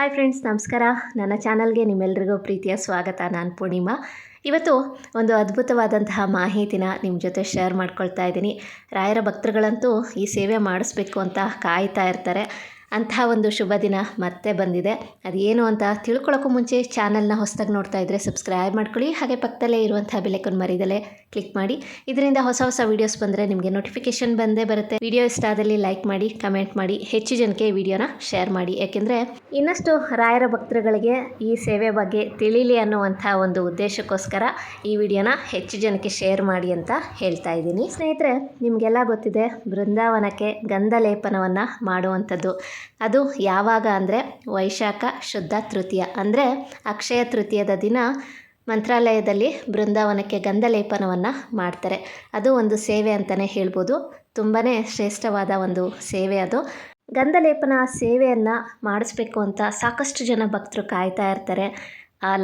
Hi friends ನಮಸ್ಕಾರ. ನನ್ನ ಚಾನಲ್ಗೆ ನಿಮ್ಮೆಲ್ರಿಗೂ ಪ್ರೀತಿಯ ಸ್ವಾಗತ. ನಾನು ಪೂರ್ಣಿಮಾ. ಇವತ್ತು ಒಂದು ಅದ್ಭುತವಾದಂತಹ ಮಾಹಿತಿನ ನಿಮ್ಮ ಜೊತೆ ಶೇರ್ ಮಾಡ್ಕೊಳ್ತಾ ಇದ್ದೀನಿ. ರಾಯರ ಭಕ್ತರುಗಳಂತೂ ಈ ಸೇವೆ ಮಾಡಿಸ್ಬೇಕು ಅಂತ ಕಾಯ್ತಾ ಇರ್ತಾರೆ. ಅಂತಹ ಒಂದು ಶುಭ ದಿನ ಮತ್ತೆ ಬಂದಿದೆ. ಅದೇನು ಅಂತ ತಿಳ್ಕೊಳ್ಳೋಕ್ಕೂ ಮುಂಚೆ ಚಾನಲ್ನ ಹೊಸದಾಗಿ ನೋಡ್ತಾ ಇದ್ದರೆ ಸಬ್ಸ್ಕ್ರೈಬ್ ಮಾಡ್ಕೊಳ್ಳಿ. ಹಾಗೆ ಪಕ್ಕದಲ್ಲೇ ಇರುವಂಥ ಬೆಲೆಕನ್ ಮರಿದಲ್ಲೇ ಕ್ಲಿಕ್ ಮಾಡಿ. ಇದರಿಂದ ಹೊಸ ಹೊಸ ವೀಡಿಯೋಸ್ ಬಂದರೆ ನಿಮಗೆ ನೋಟಿಫಿಕೇಷನ್ ಬಂದೇ ಬರುತ್ತೆ. ವಿಡಿಯೋ ಇಷ್ಟ ಆದಲ್ಲಿ ಲೈಕ್ ಮಾಡಿ, ಕಮೆಂಟ್ ಮಾಡಿ, ಹೆಚ್ಚು ಜನಕ್ಕೆ ವಿಡಿಯೋನ ಶೇರ್ ಮಾಡಿ. ಯಾಕೆಂದರೆ ಇನ್ನಷ್ಟು ರಾಯರ ಭಕ್ತರುಗಳಿಗೆ ಈ ಸೇವೆ ಬಗ್ಗೆ ತಿಳಿಲಿ ಅನ್ನುವಂಥ ಒಂದು ಉದ್ದೇಶಕ್ಕೋಸ್ಕರ ಈ ವಿಡಿಯೋನ ಹೆಚ್ಚು ಜನಕ್ಕೆ ಶೇರ್ ಮಾಡಿ ಅಂತ ಹೇಳ್ತಾ ಇದ್ದೀನಿ. ಸ್ನೇಹಿತರೆ, ನಿಮಗೆಲ್ಲ ಗೊತ್ತಿದೆ, ಬೃಂದಾವನಕ್ಕೆ ಗಂಧ ಲೇಪನವನ್ನು ಮಾಡುವಂಥದ್ದು. ಅದು ಯಾವಾಗ ಅಂದರೆ ವೈಶಾಖ ಶುದ್ಧ ತೃತೀಯ, ಅಂದರೆ ಅಕ್ಷಯ ತೃತೀಯದ ದಿನ ಮಂತ್ರಾಲಯದಲ್ಲಿ ಬೃಂದಾವನಕ್ಕೆ ಗಂಧಲೇಪನವನ್ನು ಮಾಡ್ತಾರೆ. ಅದು ಒಂದು ಸೇವೆ ಅಂತಲೇ ಹೇಳ್ಬೋದು. ತುಂಬಾ ಶ್ರೇಷ್ಠವಾದ ಒಂದು ಸೇವೆ ಅದು. ಗಂಧಲೇಪನ ಸೇವೆಯನ್ನು ಮಾಡಿಸ್ಬೇಕು ಅಂತ ಸಾಕಷ್ಟು ಜನ ಭಕ್ತರು ಕಾಯ್ತಾ ಇರ್ತಾರೆ.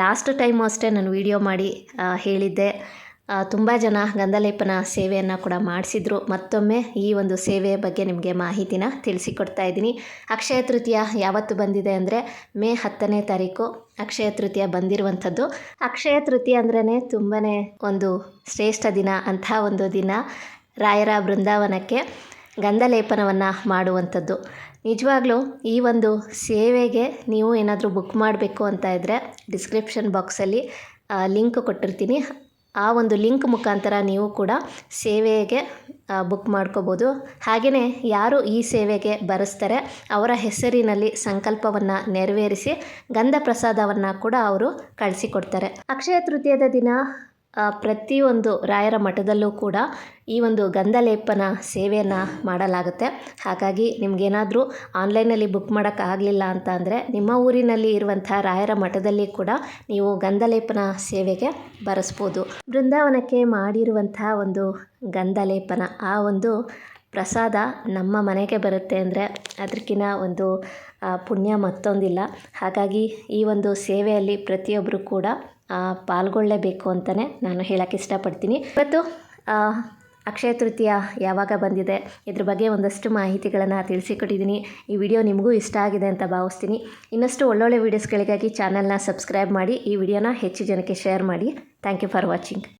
ಲಾಸ್ಟ್ ಟೈಮು ಅಷ್ಟೇ ನಾನು ವಿಡಿಯೋ ಮಾಡಿ ಹೇಳಿದ್ದೆ. ತುಂಬ ಜನ ಗಂಧಲೇಪನ ಸೇವೆಯನ್ನು ಕೂಡ ಮಾಡಿಸಿದ್ರು. ಮತ್ತೊಮ್ಮೆ ಈ ಒಂದು ಸೇವೆಯ ಬಗ್ಗೆ ನಿಮಗೆ ಮಾಹಿತಿನ ತಿಳಿಸಿಕೊಡ್ತಾ ಇದ್ದೀನಿ. ಅಕ್ಷಯ ತೃತೀಯ ಯಾವತ್ತು ಬಂದಿದೆ ಅಂದರೆ ಮೇ ಹತ್ತನೇ ತಾರೀಕು ಅಕ್ಷಯ ತೃತೀಯ ಬಂದಿರುವಂಥದ್ದು. ಅಕ್ಷಯ ತೃತೀಯ ಅಂದ್ರೇ ತುಂಬಾ ಒಂದು ಶ್ರೇಷ್ಠ ದಿನ ಅಂಥ ಒಂದು ದಿನ ರಾಯರ ಬೃಂದಾವನಕ್ಕೆ ಗಂಧಲೇಪನವನ್ನು ಮಾಡುವಂಥದ್ದು. ನಿಜವಾಗ್ಲೂ ಈ ಒಂದು ಸೇವೆಗೆ ನೀವು ಏನಾದರೂ ಬುಕ್ ಮಾಡಬೇಕು ಅಂತ ಇದ್ದರೆ ಡಿಸ್ಕ್ರಿಪ್ಷನ್ ಬಾಕ್ಸಲ್ಲಿ ಲಿಂಕ್ ಕೊಟ್ಟಿರ್ತೀನಿ. ಆ ಒಂದು ಲಿಂಕ್ ಮುಖಾಂತರ ನೀವು ಕೂಡ ಸೇವೆಗೆ ಬುಕ್ ಮಾಡ್ಕೋಬೋದು. ಹಾಗೆಯೇ ಯಾರು ಈ ಸೇವೆಗೆ ಬರೆಸ್ತಾರೆ, ಅವರ ಹೆಸರಿನಲ್ಲಿ ಸಂಕಲ್ಪವನ್ನು ನೆರವೇರಿಸಿ ಗಂಧ ಪ್ರಸಾದವನ್ನು ಕೂಡ ಅವರು ಕಳಿಸಿಕೊಡ್ತಾರೆ. ಅಕ್ಷಯ ತೃತೀಯದ ದಿನ ಪ್ರತಿಯೊಂದು ರಾಯರ ಮಠದಲ್ಲೂ ಕೂಡ ಈ ಒಂದು ಗಂಧಲೇಪನ ಸೇವೆಯನ್ನು ಮಾಡಲಾಗುತ್ತೆ. ಹಾಗಾಗಿ ನಿಮಗೇನಾದರೂ ಆನ್ಲೈನಲ್ಲಿ ಬುಕ್ ಮಾಡೋಕ್ಕಾಗಲಿಲ್ಲ ಅಂತ ಅಂದರೆ ನಿಮ್ಮ ಊರಿನಲ್ಲಿ ಇರುವಂಥ ರಾಯರ ಮಠದಲ್ಲಿ ಕೂಡ ನೀವು ಗಂಧಲೇಪನ ಸೇವೆಗೆ ಬರೆಸ್ಬೋದು. ಬೃಂದಾವನಕ್ಕೆ ಮಾಡಿರುವಂಥ ಒಂದು ಗಂಧಲೇಪನ, ಆ ಒಂದು ಪ್ರಸಾದ ನಮ್ಮ ಮನೆಗೆ ಬರುತ್ತೆ ಅಂದರೆ ಅದಕ್ಕಿಂತ ಒಂದು ಪುಣ್ಯ ಮತ್ತೊಂದಿಲ್ಲ. ಹಾಗಾಗಿ ಈ ಒಂದು ಸೇವೆಯಲ್ಲಿ ಪ್ರತಿಯೊಬ್ಬರು ಕೂಡ ಪಾಲ್ಗೊಳ್ಳಬೇಕು ಅಂತಲೇ ನಾನು ಹೇಳೋಕ್ಕೆ ಇಷ್ಟಪಡ್ತೀನಿ. ಇವತ್ತು ಅಕ್ಷಯ ತೃತೀಯ ಯಾವಾಗ ಬಂದಿದೆ, ಇದ್ರ ಬಗ್ಗೆ ಒಂದಷ್ಟು ಮಾಹಿತಿಗಳನ್ನು ತಿಳಿಸಿಕೊಟ್ಟಿದ್ದೀನಿ. ಈ ವಿಡಿಯೋ ನಿಮಗೂ ಇಷ್ಟ ಆಗಿದೆ ಅಂತ ಭಾವಿಸ್ತೀನಿ. ಇನ್ನಷ್ಟು ಒಳ್ಳೊಳ್ಳೆ ವೀಡಿಯೋಸ್ಗಳಿಗಾಗಿ ಚಾನಲ್ನ ಸಬ್ಸ್ಕ್ರೈಬ್ ಮಾಡಿ, ಈ ವಿಡಿಯೋನ ಹೆಚ್ಚು ಜನಕ್ಕೆ ಶೇರ್ ಮಾಡಿ. Thank you for watching